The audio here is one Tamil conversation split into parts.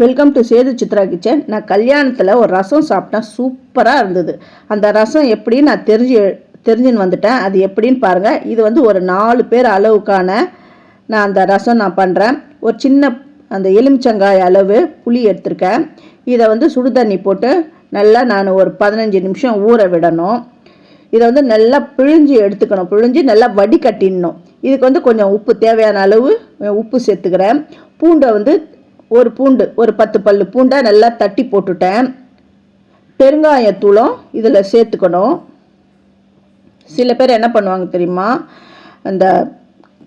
Welcome to Sethu Chitra kitchen. நான் கல்யாணத்தில் ஒரு ரசம் சாப்பிட்டேன் சூப்பராக இருந்தது. அந்த ரசம் எப்படி நான் தெரிஞ்சு தெரிஞ்சுன்னு வந்துட்டேன். அது எப்படின்னு பாருங்கள் இது வந்து ஒரு நாலு பேர் அளவுக்கான நான் அந்த ரசம் நான் பண்ணுறேன் ஒரு சின்ன அந்த எலுமிச்சங்காய் அளவு புளி எடுத்திருக்கேன். இதை வந்து சுடு தண்ணி போட்டு நல்லா நான் ஒரு பதினஞ்சு நிமிஷம் ஊற விடணும். இதை வந்து நல்லா பிழிஞ்சு எடுத்துக்கணும். பிழிஞ்சு நல்லா வடிகட்டிடணும். இதுக்கு வந்து கொஞ்சம் உப்பு தேவையான அளவு உப்பு சேர்த்துக்கிறேன். பூண்டை வந்து ஒரு பூண்டு ஒரு பத்து பல்லு பூண்டை நல்லா தட்டி போட்டுட்டேன். பெருங்காயத்தூளும் இதில் சேர்த்துக்கணும். சில பேர் என்ன பண்ணுவாங்க தெரியுமா? அந்த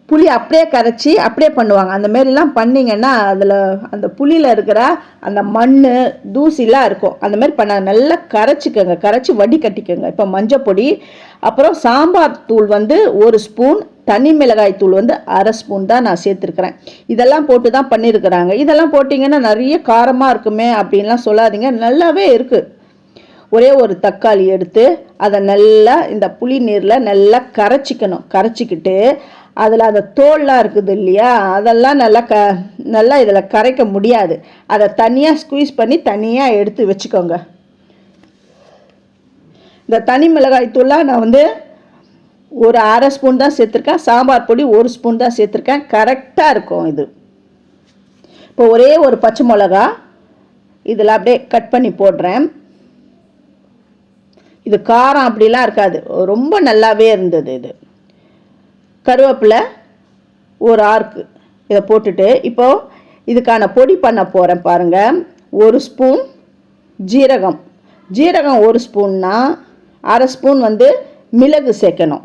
புளி அப்படியே கரைச்சி அப்படியே பண்ணுவாங்க. அந்த மாரிலாம் பண்ணிங்கன்னா அதில் அந்த புளியில் இருக்கிற அந்த மண் தூசிலாம் இருக்கும். அந்த மாதிரி பண்ண நல்லா கரைச்சிக்கோங்க. கரைச்சி வடி கட்டிக்கோங்க இப்போ மஞ்சப்பொடி அப்புறம் சாம்பார் தூள் வந்து ஒரு ஸ்பூன் தனி மிளகாய் தூள் வந்து அரை ஸ்பூன் தான் நான் சேர்த்துருக்குறேன். இதெல்லாம் போட்டு தான் பண்ணியிருக்கிறாங்க இதெல்லாம் போட்டிங்கன்னா நிறைய காரமாக இருக்குமே அப்படின்லாம் சொல்லாதீங்க. நல்லாவே இருக்குது ஒரே ஒரு தக்காளி எடுத்து அதை நல்லா இந்த புளி நீரில் நல்லா கரைச்சிக்கணும். கரைச்சிக்கிட்டு அதில் அந்த தோல்லாம் இருக்குது இல்லையா? அதெல்லாம் நல்லா க நல்லா இதில் கரைக்க முடியாது. அதை தனியாக ஸ்குவீஸ் பண்ணி தனியாக எடுத்து வச்சுக்கோங்க. இந்த தனி மிளகாய் தூளாக நான் வந்து ஒரு அரை ஸ்பூன் தான் சேர்த்துருக்கேன். சாம்பார் பொடி ஒரு ஸ்பூன் தான் சேர்த்துருக்கேன். கரெக்டாக இருக்கும் இது. இப்போ ஒரே ஒரு பச்சை மிளகா இதில் அப்படியே கட் பண்ணி போடுறேன். இது காரம் அப்படிலாம் இருக்காது. ரொம்ப நல்லாவே இருந்தது இது. கருவேப்பிலை ஒரு ஆர்க்கு. இதை போட்டுட்டு இப்போது இதுக்கான பொடி பண்ண போகிறேன் பாருங்கள் ஒரு ஸ்பூன் ஜீரகம். ஜீரகம் ஒரு ஸ்பூன்னா அரை ஸ்பூன் வந்து மிளகு சேர்க்கணும்.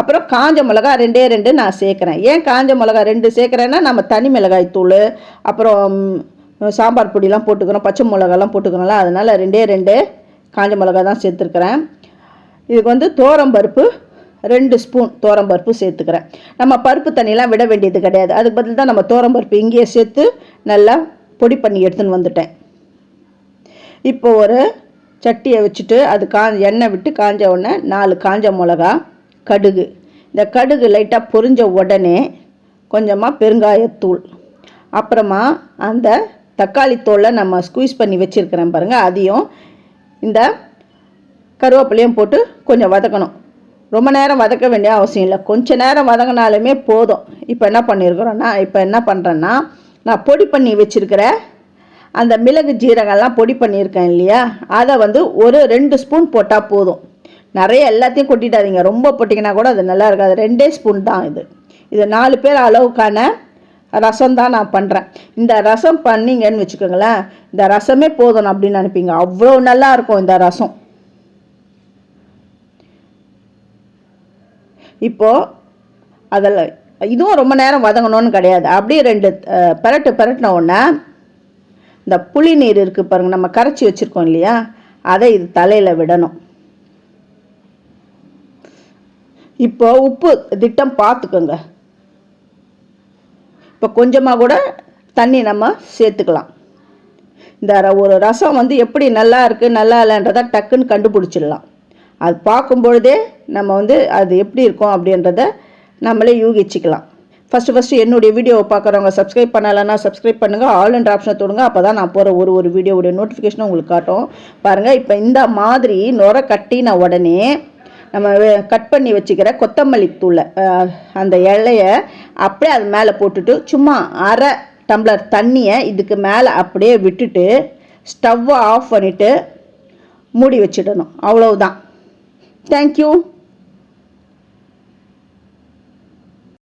அப்புறம் காஞ்ச மிளகா ரெண்டே ரெண்டு நான் சேர்க்குறேன். ஏன் காஞ்ச மிளகா ரெண்டு சேர்க்குறேன்னா நம்ம தனி மிளகாய் தூள் அப்புறம் சாம்பார் பொடிலாம் போட்டுக்கிறோம் பச்சை மிளகாலாம் போட்டுக்கிறோம்ல அதனால் ரெண்டே ரெண்டு காஞ்ச மிளகா தான் சேர்த்துருக்குறேன். இதுக்கு வந்து தோரம் பருப்பு ரெண்டு ஸ்பூன் தோரம்பருப்பு சேர்த்துக்கிறேன். நம்ம பருப்பு தண்ணியெலாம் விட வேண்டியது கிடையாது. அதுக்கு பதில் தான் நம்ம தோரம்பருப்பு இங்கேயே சேர்த்து நல்லா பொடி பண்ணி எடுத்துன்னு வந்துட்டேன். இப்போ ஒரு சட்டியை வச்சுட்டு அது கா எண்ணெய் விட்டு காஞ்ச உடனே நாலு காஞ்ச மிளகா கடுகு. இந்த கடுகு லைட்டாக பொரிஞ்ச உடனே கொஞ்சமாக பெருங்காயத்தூள். அப்புறமா அந்த தக்காளி தோலை நம்ம ஸ்குவீஸ் பண்ணி வச்சுருக்கிறேன் பாருங்கள் அதையும் இந்த கருவேப்பிலையும் போட்டு கொஞ்சம் வதக்கணும். ரொம்ப நேரம் வதக்க வேண்டிய அவசியம் இல்லை. கொஞ்சம் நேரம் வதங்கினாலுமே போதும். இப்போ என்ன பண்ணியிருக்கிறோன்னா இப்போ என்ன பண்ணுறேன்னா நான் பொடி பண்ணி வச்சுருக்கிற அந்த மிளகு ஜீரகம்லாம் பொடி பண்ணியிருக்கேன் இல்லையா? அதை வந்து ஒரு ரெண்டு ஸ்பூன் போட்டால் போதும். நிறைய எல்லாத்தையும் கொட்டிடாதீங்க. ரொம்ப போட்டிங்கன்னா கூட அது நல்லா இருக்காது. ரெண்டே ஸ்பூன் தான் இது. இது நாலு பேர் அளவுக்கான ரசம் தான் நான் பண்ணுறேன் இந்த ரசம் பண்ணீங்கன்னு வச்சுக்கோங்களேன் இந்த ரசமே போதும் அப்படின்னு நினைப்பீங்க. அவ்வளோ நல்லா இருக்கும் இந்த ரசம். இப்போது அதில் இதுவும் ரொம்ப நேரம் வதங்கணும்னு கிடையாது. அப்படியே ரெண்டு பரட்டு பெரட்டு உடனே இந்த புளி நீர் இருக்குது பாருங்கள் நம்ம கரைச்சி வச்சுருக்கோம் இல்லையா? அதை இது தலையில் விடணும். இப்போ உப்பு திட்டம் பார்த்துக்கோங்க. இப்போ கொஞ்சமாக கூட தண்ணி நம்ம சேர்த்துக்கலாம். இந்த ர- ஒரு ரசம் வந்து எப்படி நல்லா இருக்குது நல்லா இல்லைன்றதை டக்குன்னு கண்டுபிடிச்சிடலாம். அது பார்க்கும் பொழுதே நம்ம வந்து அது எப்படி இருக்கும் அப்படின்றத நம்மளே யூகிச்சுக்கலாம். ஃபஸ்ட்டு ஃபஸ்ட்டு என்னுடைய வீடியோவை பார்க்குறவங்க சப்ஸ்கிரைப் பண்ணலைன்னா சப்ஸ்கிரைப் பண்ணுங்கள் ஆல் அண்ட் ஆப்ஷனை தொடுங்க. அப்போ தான் நான் போகிற ஒரு ஒரு வீடியோவுடைய நோட்டிஃபிகேஷனும் உங்களுக்கு காட்டும். பாருங்கள் இப்போ இந்த மாதிரி நுர கட்டின உடனே நம்ம கட் பண்ணி வச்சுக்கிற கொத்தமல்லி தூளை அந்த இலைய அப்படியே அது மேலே போட்டுட்டு சும்மா அரை டம்ளர் தண்ணியை இதுக்கு மேலே அப்படியே விட்டுட்டு ஸ்டவ்வை ஆஃப் பண்ணிவிட்டு மூடி வச்சிடணும். அவ்வளவுதான். தேங்க்யூ